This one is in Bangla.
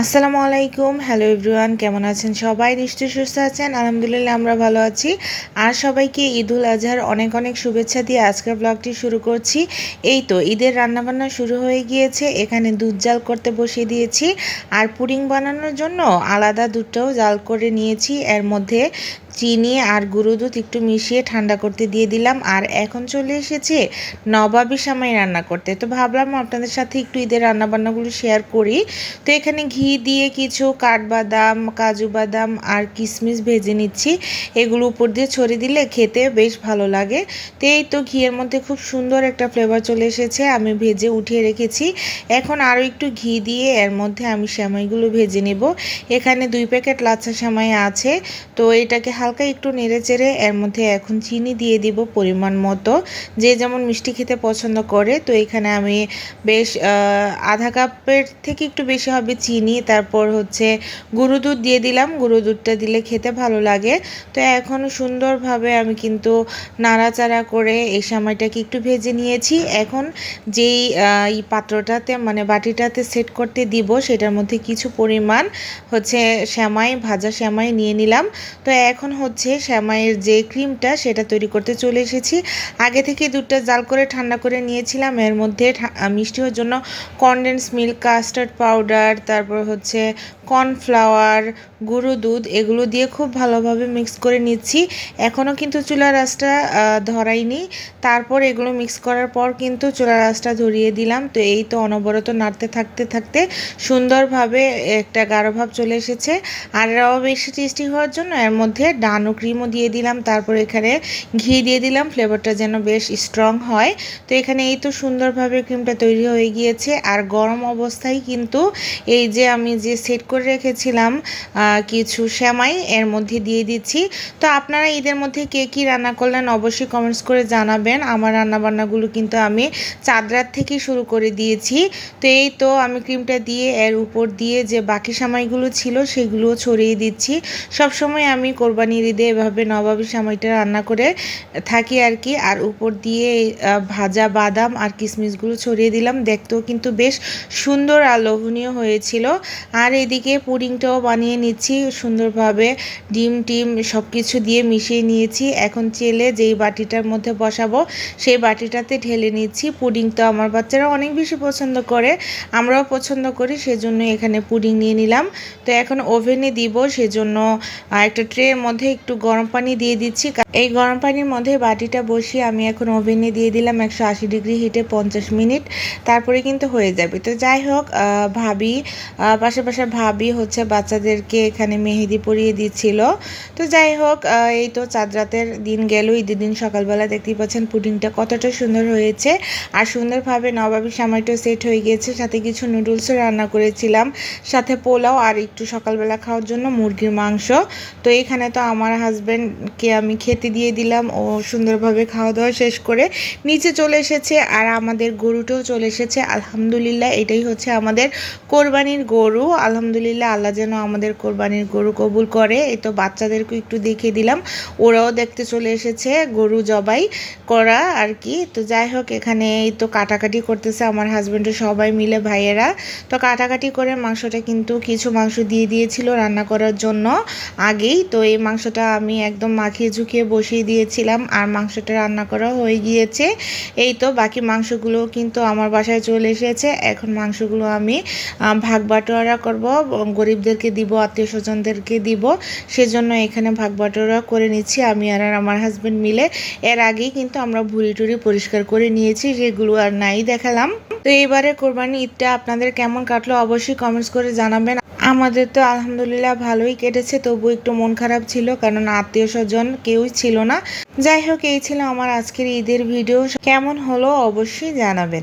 আসসালামু আলাইকুম। হ্যালো এভরিওয়ান কেমন আছেন সবাই? নিশ্চয়ই সুস্থ আছেন? আলহামদুলিল্লাহ, আমরা ভালো আছি। আর সবাইকে ঈদুল আজহার অনেক অনেক শুভেচ্ছা দিয়ে আজকের ব্লগটি শুরু করছি। এই তো, ঈদের রান্নাবান্না শুরু হয়ে গিয়েছে। এখানে দুধ জাল করতে বসিয়ে দিয়েছি। আর পুডিং বানানোর জন্য আলাদা দুধটাও জাল করে নিয়েছি। এর মধ্যে চিনি আর গুঁড়ো দুধ একটু মিশিয়ে ঠান্ডা করতে দিয়ে দিলাম। আর এখন চলে এসেছে নবাবি সামাই রান্না করতে। তো ভাবলাম আপনাদের সাথে একটু ঈদের রান্না রান্নাবান্নাগুলো শেয়ার করি। তো এখানে ঘি দিয়ে কিছু কাঠবাদাম, কাজু বাদাম আর কিশমিশ ভেজে নিচ্ছি। এগুলো উপর দিয়ে ছড়িয়ে দিলে খেতে বেশ ভালো লাগে। তো এই তো ঘিয়ের মধ্যে খুব সুন্দর একটা ফ্লেভার চলে এসেছে, আমি ভেজে উঠিয়ে রেখেছি। এখন আরও একটু ঘি দিয়ে এর মধ্যে আমি সেমাইগুলো ভেজে নেব। এখানে দুই প্যাকেট লাচ্ছা সেমাই আছে। তো এটাকে হালকা একটু নেড়ে চেড়ে এর মধ্যে এখন চিনি দিয়ে দিব পরিমাণ মতো। যে যেমন মিষ্টি খেতে পছন্দ করে, তো এখানে আমি বেশ আধা কাপের থেকে একটু বেশি হবে চিনি। তারপর হচ্ছে গুঁড়ো দুধ দিয়ে দিলাম। গুঁড়ো দুধটা দিলে খেতে ভালো লাগে। তো এখন সুন্দরভাবে আমি কিন্তু নাড়াচাড়া করে এই সময়টাকে একটু ভেজে নিয়েছি। এখন যেই এই পাত্রটাতে মানে বাটিটাতে সেট করতে দিব, সেটার মধ্যে কিছু পরিমাণ হচ্ছে শ্যামাই, ভাজা শ্যামাই নিয়ে নিলাম। তো এখন হচ্ছে শ্যামাইয়ের যে ক্রিমটা সেটা তৈরি করতে চলে এসেছি। আগে থেকে দুধটা জাল করে ঠান্ডা করে নিয়েছিলাম। এর মধ্যে মিষ্টি হওয়ার জন্য কনডেন্স মিল্ক কাস্টার্ড পাউডার তারপর হচ্ছে কর্নফ্লাওয়ার গুঁড়ো দুধ, এগুলো দিয়ে খুব ভালোভাবে মিক্স করে নিচ্ছি। এখনও কিন্তু চুলার আঁচটা ধরাইনি। তারপর এগুলো মিক্স করার পর কিন্তু চুলার আঁচটা ধরিয়ে দিলাম। তো এই তো অনবরত নাড়তে থাকতে থাকতে সুন্দরভাবে একটা গাঢ় ভাব চলে এসেছে। আর এরাও বেশি টেস্টি হওয়ার জন্য এর মধ্যে ডানো ক্রিমও দিয়ে দিলাম, তারপর এখানে ঘি দিয়ে দিলাম ফ্লেভারটা যেন বেশ স্ট্রং হয়। তো এখানে এই তো সুন্দরভাবে ক্রিমটা তৈরি হয়ে গিয়েছে, আর গরম অবস্থায় কিন্তু এই যে আমি যে সেট করে রেখেছিলাম কিছু শ্যামাই এর মধ্যে দিয়ে দিচ্ছি। তো আপনারা ঈদের মধ্যে কে কী রান্না করলেন অবশ্যই কমেন্টস করে জানাবেন। আমার রান্নাবান্নাগুলো কিন্তু আমি চাঁদরাত থেকে শুরু করে দিয়েছি। তো এই তো আমি ক্রিমটা দিয়ে এর উপর দিয়ে যে বাকি সামাইগুলো ছিল, সেগুলোও ছড়িয়ে দিচ্ছি। সব সময় আমি কোরবানির ঈদে এভাবে নবাবী সামাইটা রান্না করে থাকি আর কি। আর উপর দিয়ে ভাজা বাদাম আর কিশমিশগুলো ছড়িয়ে দিলাম। দেখতেও কিন্তু বেশ সুন্দর আর লোভনীয় হয়েছিল। আর এদিকে পুডিংটাও বানিয়ে নিচ্ছি, সুন্দরভাবে ডিম টিম সব কিছু দিয়ে মিশিয়ে নিয়েছি। এখন চেলে যেই বাটিটার মধ্যে বসাবো, সেই বাটিটাতে ঢেলে নিচ্ছি। পুডিং তো আমার বাচ্চারা অনেক বেশি পছন্দ করে, আমরাও পছন্দ করি সেজন্য এখানে পুডিং নিয়ে নিলাম। তো এখন ওভেনে দিব, সেজন্য একটা ট্রের মধ্যে একটু গরম পানি দিয়ে দিচ্ছি। এই গরম পানির মধ্যে বাটিটা বসিয়ে আমি এখন ওভেনে দিয়ে দিলাম একশো আশি ডিগ্রি হিটে পঞ্চাশ মিনিট। তারপরে কিন্তু হয়ে যাবে। তো যাই হোক ভাবি পাশাপাশি ভাবি হচ্ছে বাচ্চাদেরকে এখানে মেহেদি পরিয়ে দিচ্ছিল। তো যাই হোক এই তো চাঁদ রাতের দিন গেল, ঈদের দিন সকালবেলা দেখতেই পাচ্ছেন পুডিংটা কতটা সুন্দর হয়েছে। আর সুন্দরভাবে নবাবি সময়টা সেট হয়ে গিয়েছে, সাথে কিছু নুডলসও রান্না করেছিলাম। সাথে পোলাও আর একটু সকালবেলা খাওয়ার জন্য মুরগির মাংস। তো এখানে তো আমার হাজব্যান্ডকে আমি খেতে দিয়ে দিলাম, ও সুন্দরভাবে খাওয়া দাওয়া শেষ করে নিচে চলে এসেছে আর আমাদের গরুটাও চলে এসেছে। আলহামদুলিল্লাহ, এটাই হচ্ছে আমাদের কোরবানির গরু। আলহামদুলিল্লাহ, আল্লাহ যেন আমাদের কোরবানির গরু কবুল করে। এই তো বাচ্চাদেরকে একটু দেখিয়ে দিলাম। ওরাও দেখতে চলে এসেছে গরু জবাই করা আর কি। তো যাই হোক, এখানে এই তো কাটাকাটি করতেছে আমার হাজব্যান্ডের সবাই মিলে ভাইয়েরা। তো কাটাকাটি করে মাংসটা কিন্তু কিছু মাংস দিয়ে দিয়েছিল রান্না করার জন্য আগেই। তো এই মাংসটা আমি একদম মাখিয়ে ঝুঁকিয়ে বসিয়ে দিয়েছিলাম আর মাংসটা রান্না করা হয়ে গিয়েছে। এই তো বাকি মাংসগুলো কিন্তু আমার বাসায় চলে এসেছে। এখন মাংসগুলো আমি ভাগ বাটোয়ারা করব গরিবদেরকে দিব, আত্মীয় স্বজনদেরকে দিব। সেজন্য এখানে ভাগ বাটোয়ারা করে নিচ্ছি। আমি আর আমার হাজব্যান্ড মিলে। এর আগেই কিন্তু আমরা ভুড়ি টুড়ি পরিষ্কার করে নিয়েছি সেগুলো আর নাই দেখালাম। তো এইবারে কোরবানি ঈদটা আপনাদের কেমন কাটলো অবশ্যই কমেন্টস করে জানাবেন। আমাদের তো আলহামদুলিল্লাহ ভালোই কেটেছে, তবু একটু মন খারাপ ছিল কারণ আত্মীয় স্বজন কেউই ছিল না। যাই হোক, এই ছিল আমার আজকের ঈদের ভিডিও। কেমন হলো অবশ্যই জানাবেন।